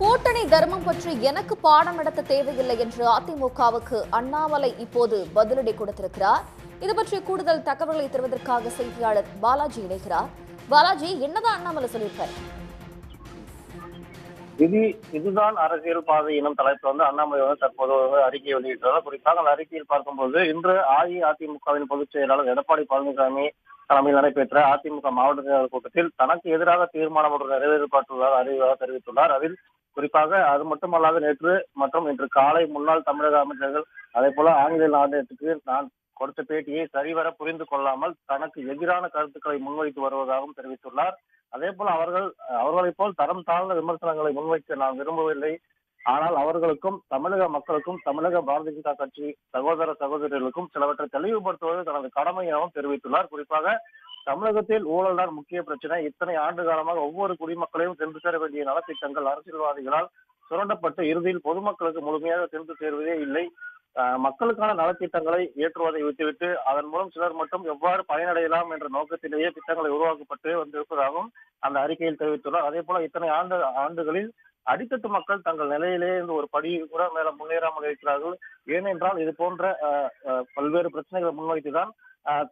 கூட்டணி தர்மம் பற்றி எனக்கு பாடம் நடத்த தேவையில்லை என்று அதிமுகவுக்கு அண்ணாமலை இப்போது பதிலடி கொடுத்திருக்கிறார். இது பற்றி கூடுதல் தகவல்களை தருவதற்காக செய்தியாளர் பாலாஜி இணைகிறார். பாலாஜி என்னதான் அண்ணாமலை சொல்லியிருக்காரு? இது இதுதான் அரசியல் பாதை எனும் தலைப்பு வந்து அண்ணாமலை வந்து தற்போது அறிக்கை வெளியிட்டுள்ளார். குறிப்பாக அந்த அறிக்கையில் பார்க்கும்போது இன்று அஇஅதிமுகவின் பொதுச் செயலாளர் எடப்பாடி பழனிசாமி தலைமையில் நடைபெற்ற அதிமுக மாவட்ட செயலாளர் கூட்டத்தில் தனக்கு எதிராக தீர்மானம் ஒன்று நிறைவேற்றப்பட்டுள்ளதாக அறிவிதாக தெரிவித்துள்ளார். அதில் குறிப்பாக அது மட்டுமல்லாது நேற்று மற்றும் இன்று காலை முன்னாள் தமிழக அமைச்சர்கள் அதே போல ஆங்கில நாணயத்துக்கு நான் கொடுத்த பேட்டியை சரிவர புரிந்து கொள்ளாமல் தனக்கு எதிரான கருத்துக்களை முன்வைத்து வருவதாகவும் தெரிவித்துள்ளார். அதே போல அவர்கள் அவர்களைப் போல் தரம் தாழ்ந்த விமர்சனங்களை முன்வைக்க நான் விரும்பவில்லை. ஆனால் அவர்களுக்கும் தமிழக மக்களுக்கும் தமிழக பாரதிய ஜனதா கட்சி சகோதர சகோதரிகளுக்கும் சிலவற்றை தெளிவுபடுத்துவது தனது கடமை எனவும் தெரிவித்துள்ளார். குறிப்பாக தமிழகத்தில் ஊழல் தான் முக்கிய பிரச்சனை. இத்தனை ஆண்டு காலமாக ஒவ்வொரு குடிமக்களையும் சென்று சேர வேண்டிய நலத்திட்டங்கள் அரசியல்வாதிகளால் சுரண்டப்பட்டு இறுதியில் பொதுமக்களுக்கு முழுமையாக சென்று சேர்வதே இல்லை. மக்களுக்கான நலத்திட்டங்களை ஏற்றுவதை விட்டுவிட்டு அதன் மூலம் சிலர் மட்டும் எவ்வாறு பயனடையலாம் என்ற நோக்கத்திலேயே திட்டங்களை உருவாக்கப்பட்டு வந்திருப்பதாகவும் அந்த அறிக்கையில் தெரிவித்துள்ளார். அதே போல இத்தனை ஆண்டு ஆண்டுகளில் அடித்தட்டு மக்கள் தங்கள் நிலையிலே இருந்து ஒரு படி கூட மேல முன்னேறாமல் இருக்கிறார்கள். ஏனென்றால் இது போன்ற பல்வேறு பிரச்சனைகளை முன்வைத்துதான்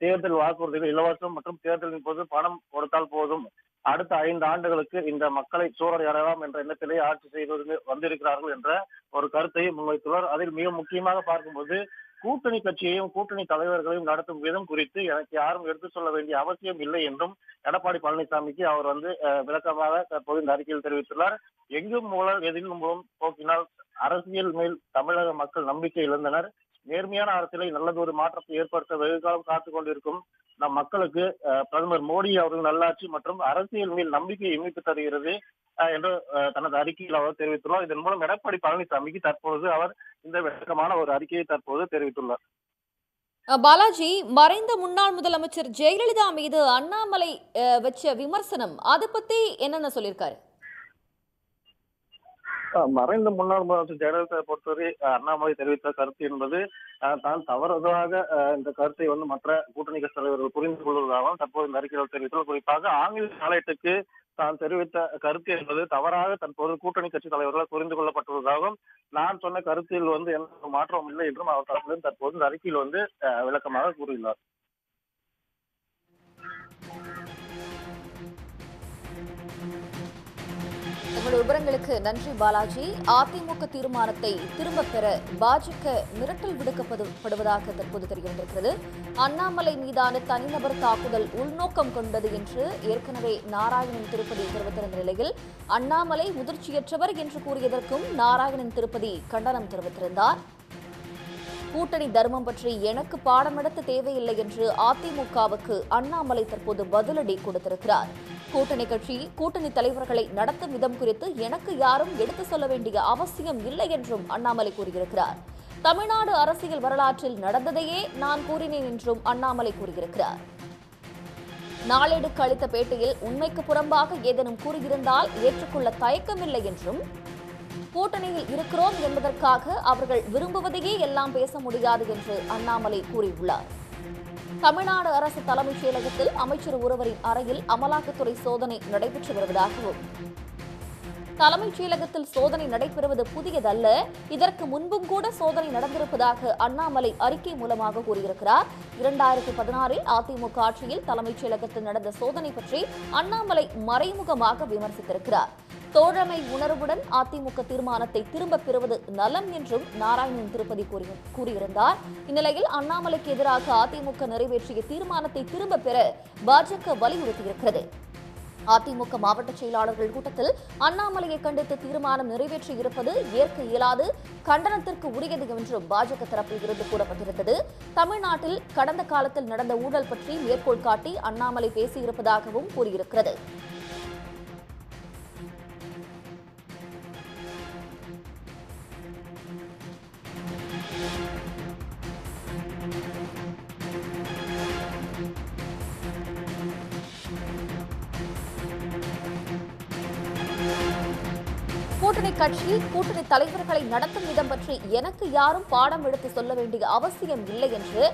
தேர்தல் வாக்குறுதிகள் இலவசம் மற்றும் தேர்தலின் போது பணம் கொடுத்தால் போதும். அடுத்த ஐந்து ஆண்டுகளுக்கு இந்த மக்களை சூறையாடலாம் என்ற எண்ணத்திலே ஆட்சி செய்து வந்திருக்கிறார்கள் என்ற ஒரு கருத்தை முன்வைத்துள்ளார். அதில் மிக முக்கியமாக பார்க்கும்போது கூட்டணி கட்சியையும் கூட்டணி தலைவர்களையும் நடத்தும் விதம் குறித்து எனக்கு யாரும் எடுத்து சொல்ல வேண்டிய அவசியம் இல்லை என்றும் எடப்பாடி பழனிசாமிக்கு அவர் வந்து விளக்கமாக தற்போது இந்த அறிக்கையில் தெரிவித்துள்ளார். எங்கும் மூலம் எதிலும் மூலம் போக்கினால் அரசியல் மேல் தமிழக மக்கள் நம்பிக்கை இழந்தனர். நேர்மையான அரசியலை நல்லதொரு மாற்றத்தை ஏற்படுத்த வெகு காலம் காத்துக் கொண்டிருக்கும் நம் மக்களுக்கு அஹ், பிரதமர் மோடி அவர்கள் நல்லாட்சி மற்றும் அரசியல் மேல் நம்பிக்கை இணைப்பு தருகிறது என்று தனது அறிக்கையில் அவர் தெரிவித்துள்ளார். இதன் மூலம் எடப்பாடி பழனிசாமிக்கு தற்போது அவர் இந்த விளக்கமான ஒரு அறிக்கையை தற்போது தெரிவித்துள்ளார். பாலாஜி மறைந்த முன்னாள் முதலமைச்சர் ஜெயலலிதா மீது அண்ணாமலை அஹ், வச்ச விமர்சனம் அதை பத்தி என்னென்ன சொல்லியிருக்காரு? மறைந்த முன்னாள் முதலமைச்சர் ஜெயலலிதா பொறுத்தவரை அண்ணாமலை தெரிவித்த கருத்து என்பது தான் தவறுதலாக இந்த கருத்தை வந்து மற்ற கூட்டணி கட்சி தலைவர்கள் புரிந்து கொள்வதாகவும் தற்போது இந்த அறிக்கையில் தெரிவித்துள்ள குறிப்பாக ஆங்கில நாளேட்டுக்கு தான் தெரிவித்த கருத்து என்பது தவறாக தற்போது கூட்டணி கட்சி தலைவர்களால் புரிந்து கொள்ளப்பட்டுள்ளதாகவும் நான் சொன்ன கருத்தில் வந்து எந்த மாற்றம் மாற்றமும் இல்லை என்றும் அவர் தரப்பிலும் தற்போது இந்த அறிக்கையில் வந்து அஹ், விளக்கமாக கூறியுள்ளார். உங்கள் விவரங்களுக்கு நன்றி பாலாஜி. அதிமுக தீர்மானத்தை திரும்பப் பெற பாஜக மிரட்டல் விடுக்கப்படுவதாக தற்போது தெரிவித்திருக்கிறது அண்ணாமலை மீதான தனிநபர் தாக்குதல் உள்நோக்கம் கொண்டது என்று ஏற்கனவே நாராயணன் திருப்பதி தெரிவித்திருந்த நிலையில் அண்ணாமலை முதிர்ச்சியற்றவர் என்று கூறியதற்கும் நாராயணன் திருப்பதி கண்டனம் தெரிவித்திருந்தார். கூட்டணி தர்மம் பற்றி எனக்கு பாடம் நடத்த தேவையில்லை என்று அதிமுகவுக்கு அண்ணாமலை தற்போது பதிலடி கொடுத்திருக்கிறார். கூட்டணி கட்சி கூட்டணி தலைவர்களை நடத்தும் விதம் குறித்து எனக்கு யாரும் எடுத்து சொல்ல வேண்டிய அவசியம் இல்லை என்றும் அண்ணாமலை கூறியிருக்கிறார். தமிழ்நாடு அரசியல் வரலாற்றில் நடந்ததையே நான் கூறினேன் என்றும் அண்ணாமலை கூறியிருக்கிறார். நாளேடுக்கு அளித்த பேட்டியில் உண்மைக்கு புறம்பாக ஏதேனும் கூறியிருந்தால் ஏற்றுக்கொள்ள தயக்கமில்லை என்றும் கூட்டணியில் இருக்கிறோம் என்பதற்காக அவர்கள் விரும்புவதையே எல்லாம் பேச முடியாது என்று அண்ணாமலை கூறியுள்ளார். தமிழ்நாடு அரசு தலைமைச் செயலகத்தில் அமைச்சர் ஒருவரின் அறையில் அமலாக்கத்துறை சோதனை நடைபெற்று வருவதாகவும் தலைமைச் செயலகத்தில் சோதனை நடைபெறுவது புதியதல்ல இதற்கு முன்பும் கூட சோதனை நடந்திருப்பதாக அண்ணாமலை அறிக்கை மூலமாக கூறியிருக்கிறார். இரண்டாயிரத்தி பதினாறில் அதிமுக ஆட்சியில் தலைமைச் செயலகத்தில் நடந்த சோதனை பற்றி அண்ணாமலை மறைமுகமாக விமர்சித்திருக்கிறார். தோழமை உணர்வுடன் அதிமுக தீர்மானத்தை திரும்பப் பெறுவது நலம் என்றும் நாராயணன் திருப்பதி கூறியிருந்தார். இந்நிலையில் அண்ணாமலைக்கு எதிராக அதிமுக நிறைவேற்றிய தீர்மானத்தை திரும்பப் பெற பாஜக வலியுறுத்தியிருக்கிறது. அதிமுக மாவட்ட செயலாளர்கள் கூட்டத்தில் அண்ணாமலையை கண்டித்து தீர்மானம் நிறைவேற்றியிருப்பது ஏற்க இயலாது கண்டனத்திற்கு உரியது என்றும் பாஜக தரப்பில் இருந்து கூறப்பட்டிருந்தது. தமிழ்நாட்டில் கடந்த காலத்தில் நடந்த ஊழல் பற்றி மேற்கோள் காட்டி அண்ணாமலை பேசியிருப்பதாகவும் கூறியிருக்கிறது. கூட்டணி கட்சி கூட்டணி தலைவர்களை நடத்தும் விதம் பற்றி எனக்கு யாரும் பாடம் எடுத்து சொல்ல வேண்டிய அவசியம் இல்லை என்று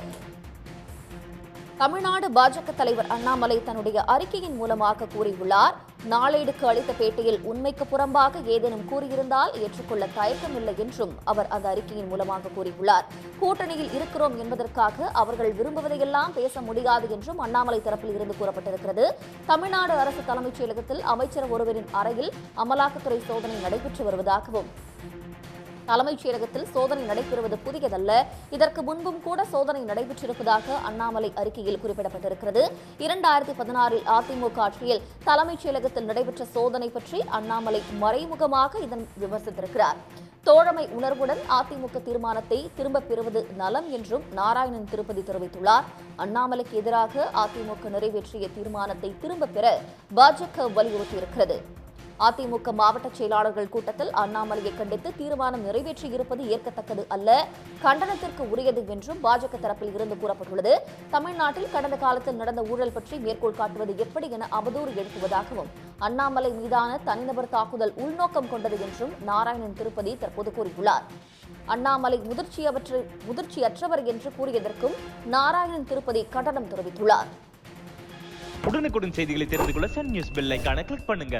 தமிழ்நாடு பாஜக தலைவர் அண்ணாமலை தன்னுடைய அறிக்கையின் மூலமாக கூறியுள்ளார். நாளேடுக்கு அளித்த பேட்டியில் உண்மைக்கு புறம்பாக ஏதேனும் கூறியிருந்தால் ஏற்றுக்கொள்ள தயக்கமில்லை என்றும் அவர் அந்த அறிக்கையின் மூலமாக கூறியுள்ளார். கூட்டணியில் இருக்கிறோம் என்பதற்காக அவர்கள் விரும்புவதையெல்லாம் பேச முடியாது என்றும் அண்ணாமலை தரப்பில் இருந்து கூறப்பட்டிருக்கிறது. தமிழ்நாடு அரசு தலைமைச் செயலகத்தில் அமைச்சர் ஒருவரின் அறையில் அமலாக்கத்துறை சோதனை நடைபெற்று வருவதாகவும் தலைமைச் செயலகத்தில் சோதனை நடைபெறுவது புதியதல்ல. இதற்கு முன்பும் கூட சோதனை நடைபெற்றிருப்பதாக அண்ணாமலை அறிக்கையில் குறிப்பிடப்பட்டிருக்கிறது. இரண்டாயிரத்தி பதினாறில் அதிமுக ஆட்சியில் தலைமைச் செயலகத்தில் நடைபெற்ற சோதனை பற்றி அண்ணாமலை மறைமுகமாக இதன் விமர்சித்திருக்கிறார். தோழமை உணர்வுடன் அதிமுக தீர்மானத்தை திரும்பப் பெறுவது நலம் என்றும் நாராயணன் திருப்பதி தெரிவித்துள்ளார். அண்ணாமலைக்கு எதிராக அதிமுக நிறைவேற்றிய தீர்மானத்தை திரும்பப் பெற பாஜக வலியுறுத்தியிருக்கிறது. அதிமுக மாவட்ட செயலாளர்கள் கூட்டத்தில் அண்ணாமலையை கண்டித்து தீர்மானம் நிறைவேற்றியிருப்பது ஏற்கத்தக்கது அல்ல கண்டனத்திற்கு உரியது என்றும் பாஜக தரப்பில் இருந்து கூறப்பட்டுள்ளது. தமிழ்நாட்டில் கடந்த காலத்தில் நடந்த ஊழல் பற்றி மேற்கோள் காட்டுவது எப்படி என அவதூறு எழுப்புவதாகவும் அண்ணாமலை மீதான தனிநபர் தாக்குதல் உள்நோக்கம் கொண்டது என்றும் நாராயணன் திருப்பதி தற்போது கூறியுள்ளார். அண்ணாமலை முதிர்ச்சியவற்று முதிர்ச்சியற்றவர் என்று கூறியதற்கும் நாராயணன் திருப்பதி கண்டனம் தெரிவித்துள்ளார். உடனுக்குடன் செய்திகளை தெரிந்து கொள்ள சன் நியூஸ் பெல் ஐக்கான கிளிக் பண்ணுங்க.